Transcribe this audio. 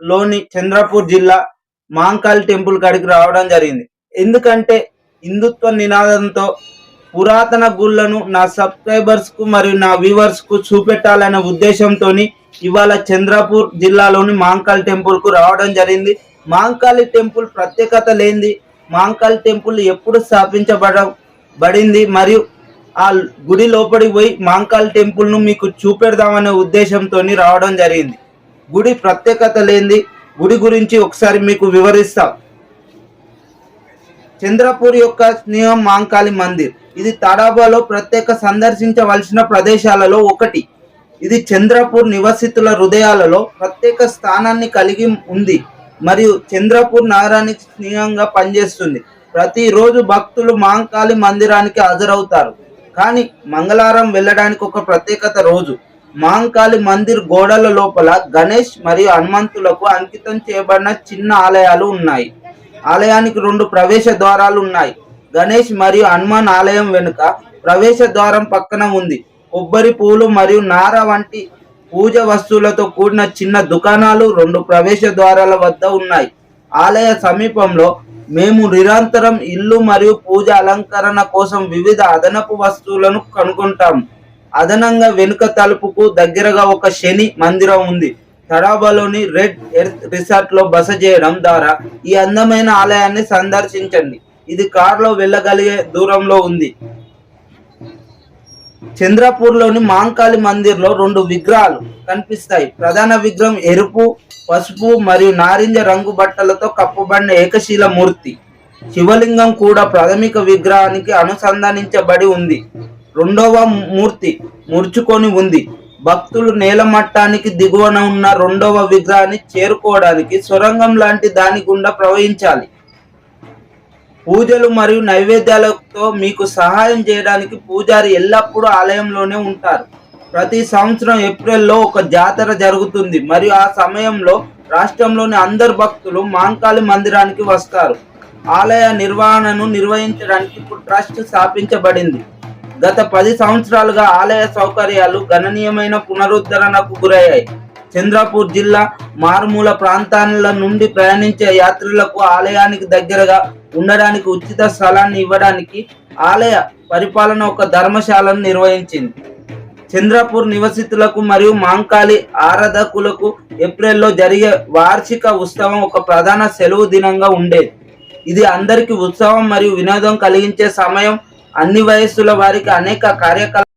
లోని చంద్రపూర్ జిల్లా మాంకాల్ టెంపుల్ కాడికి రావడం జరిగింది. ఎందుకంటే హిందుత్వ నినాదంతో పురాతన గుళ్ళను నా సబ్స్క్రైబర్స్కు మరియు నా వ్యూవర్స్కు చూపెట్టాలనే ఉద్దేశంతో ఇవాళ చంద్రపూర్ జిల్లాలోని మాంకాల్ టెంపుల్కు రావడం జరిగింది. మాంకాళి టెంపుల్ ప్రత్యేకత లేనిది మాంకాల్ టెంపుల్ ఎప్పుడు స్థాపించబడ బడింది మరియు ఆ గుడి లోపలికి పోయి మాంకాల్ టెంపుల్ను మీకు చూపెడదామనే ఉద్దేశంతో రావడం జరిగింది. గుడి ప్రత్యేకత లేనిది గుడి గురించి ఒకసారి మీకు వివరిస్తాం. చంద్రపూర్ యొక్క స్నేహం మాంకాళి మందిర్. ఇది తడాబాలో ప్రత్యేక సందర్శించవలసిన ప్రదేశాలలో ఒకటి. ఇది చంద్రపూర్ నివసితుల హృదయాలలో ప్రత్యేక స్థానాన్ని కలిగి ఉంది మరియు చంద్రపూర్ నగరానికి స్నేహంగా పనిచేస్తుంది. ప్రతిరోజు భక్తులు మాంకాళి మందిరానికి హాజరవుతారు. కానీ మంగళవారం వెళ్ళడానికి ఒక ప్రత్యేకత రోజు. మాంకాళి మందిర్ గోడల లోపల గణేష్ మరియు హనుమంతులకు అంకితం చేయబడిన చిన్న ఆలయాలు ఉన్నాయి. ఆలయానికి రెండు ప్రవేశ ద్వారాలు ఉన్నాయి. గణేష్ మరియు హనుమాన్ ఆలయం వెనుక ప్రవేశ ద్వారం పక్కన ఉంది. కొబ్బరి పూలు మరియు నార వంటి పూజ వస్తువులతో కూడిన చిన్న దుకాణాలు రెండు ప్రవేశ ద్వారాల వద్ద ఉన్నాయి. ఆలయ సమీపంలో మేము నిరంతరం ఇల్లు మరియు పూజ అలంకరణ కోసం వివిధ అదనపు వస్తువులను కనుగొంటాము అదనంగా వెనుక తలుపుకు దగ్గరగా ఒక శని మందిరం ఉంది. తడాబాలోని రెడ్ ఎర్త్ రిసార్ట్లో బస చేయడం ద్వారా ఈ అందమైన ఆలయాన్ని సందర్శించండి. ఇది కారులో వెళ్ళగలిగే దూరంలో ఉంది. చంద్రపూర్లోని మాంకాళి మందిర్లో రెండు విగ్రహాలు కనిపిస్తాయి. ప్రధాన విగ్రహం ఎరుపు పసుపు మరియు నారింజ రంగు బట్టలతో కప్పబడిన ఏకశీల మూర్తి శివలింగం కూడా ప్రాథమిక విగ్రహానికి అనుసంధానించబడి ఉంది. రెండవ మూర్తి ముడుచుకొని ఉంది. భక్తులు నేల మట్టానికి దిగువన ఉన్న రెండవ విగ్రహాన్ని చేరుకోవడానికి సొరంగం లాంటి దాని గుండా ప్రవహించాలి. పూజలు మరియు నైవేద్యాలతో మీకు సహాయం చేయడానికి పూజారి ఎల్లప్పుడూ ఆలయంలోనే ఉంటారు. ప్రతి సంవత్సరం ఏప్రిల్లో ఒక జాతర జరుగుతుంది మరియు ఆ సమయంలో రాష్ట్రంలోని అందరు భక్తులు మాంకాళి మందిరానికి వస్తారు. ఆలయ నిర్వహణను నిర్వహించడానికి ఇప్పుడు ట్రస్ట్ స్థాపించబడింది. గత పది సంవత్సరాలుగా ఆలయ సౌకర్యాలు గణనీయమైన పునరుద్ధరణకు గురయ్యాయి. చంద్రపూర్ జిల్లా మారుమూల ప్రాంతాల నుండి ప్రయాణించే యాత్రికులకు ఆలయానికి దగ్గరగా ఉండడానికి ఉచిత స్థలాన్ని ఇవ్వడానికి ఆలయ పరిపాలన ఒక ధర్మశాలను నిర్వహించింది. చంద్రపూర్ నివసితులకు మరియు మాంకాళి ఆరాధకులకు ఏప్రిల్లో జరిగే వార్షిక ఉత్సవం ఒక ప్రధాన సెలవు దినంగా ఉండేది. ఇది అందరికీ ఉత్సవం మరియు వినోదం కలిగించే సమయం అన్ని వయస్సుల వారికి అనేక కార్యకలాపాలు